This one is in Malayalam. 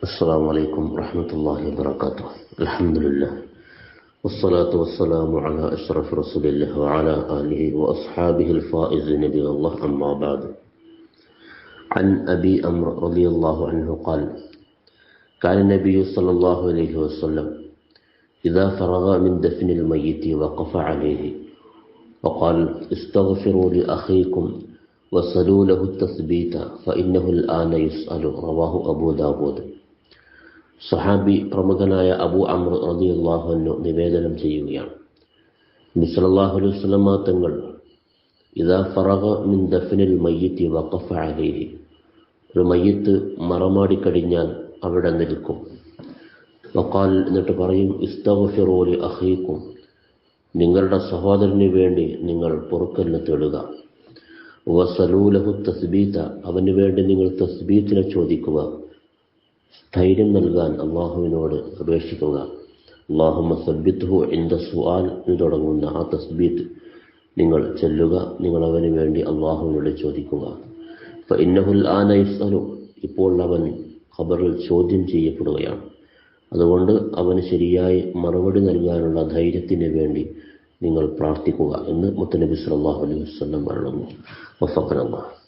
السلام عليكم ورحمة الله وبركاته. الحمد لله. والصلاة والسلام على أشرف رسول الله وعلى آله وأصحابه الفائزين بالله أما بعد. عن أبي أمر رضي الله عنه قال كان النبي صلى الله عليه وسلم إذا فرغ من دفن الميت وقف عليه وقال استغفروا لأخيكم وصلوا له التثبيت فإنه الآن يسأل. رواه أبو داود. സഹാബി പ്രമുഖനായ അബു അമർ റളിയല്ലാഹു നിവേദനം ചെയ്യുകയാണ്. നബിസല്ലാഹു അലൈഹി വസല്ലമ തങ്ങൾ ഇതാ ഫറഹ മിൻ ദഫിനിൽ മയ്യത്തി വഖഫ അലൈഹി. ഒരു മയ്യത്ത് മറമാടിക്കഴിഞ്ഞാൽ അവിടെ നിൽക്കും. വക്കാൽ എന്നിട്ട് പറയും ഇസ്തഫിറോലി അഹീക്കും നിങ്ങളുടെ സഹോദരന് വേണ്ടി നിങ്ങൾ പൊറുക്കലിന് തേടുക. വസലൂലഹു തസ്ബീത അവന് വേണ്ടി നിങ്ങൾ തസ്ബീത്തിനെ ചോദിക്കുക. സ്ഥൈര്യം നൽകാൻ അള്ളാഹുവിനോട് അപേക്ഷിക്കുക. അള്ളാഹുമ സബ്ബിത്ഹു എന്റെ സുആൽ എന്ന് തുടങ്ങുന്ന ആ തസ്ബീത്ത് നിങ്ങൾ ചെല്ലുക നിങ്ങൾ അവന് വേണ്ടി അള്ളാഹുവിനോട് ചോദിക്കുക. ഇപ്പൊ ഇന്നഹുൽ ആന ഇപ്പോൾ അവൻ ഖബറിൽ ചോദ്യം ചെയ്യപ്പെടുകയാണ്. അതുകൊണ്ട് അവന് ശരിയായി മറുപടി നൽകാനുള്ള ധൈര്യത്തിന് വേണ്ടി നിങ്ങൾ പ്രാർത്ഥിക്കുക എന്ന് മുത്തനബി സല്ലല്ലാഹു അലൈഹി വസല്ലം പറയുന്നു വഫഖന അല്ലാഹ്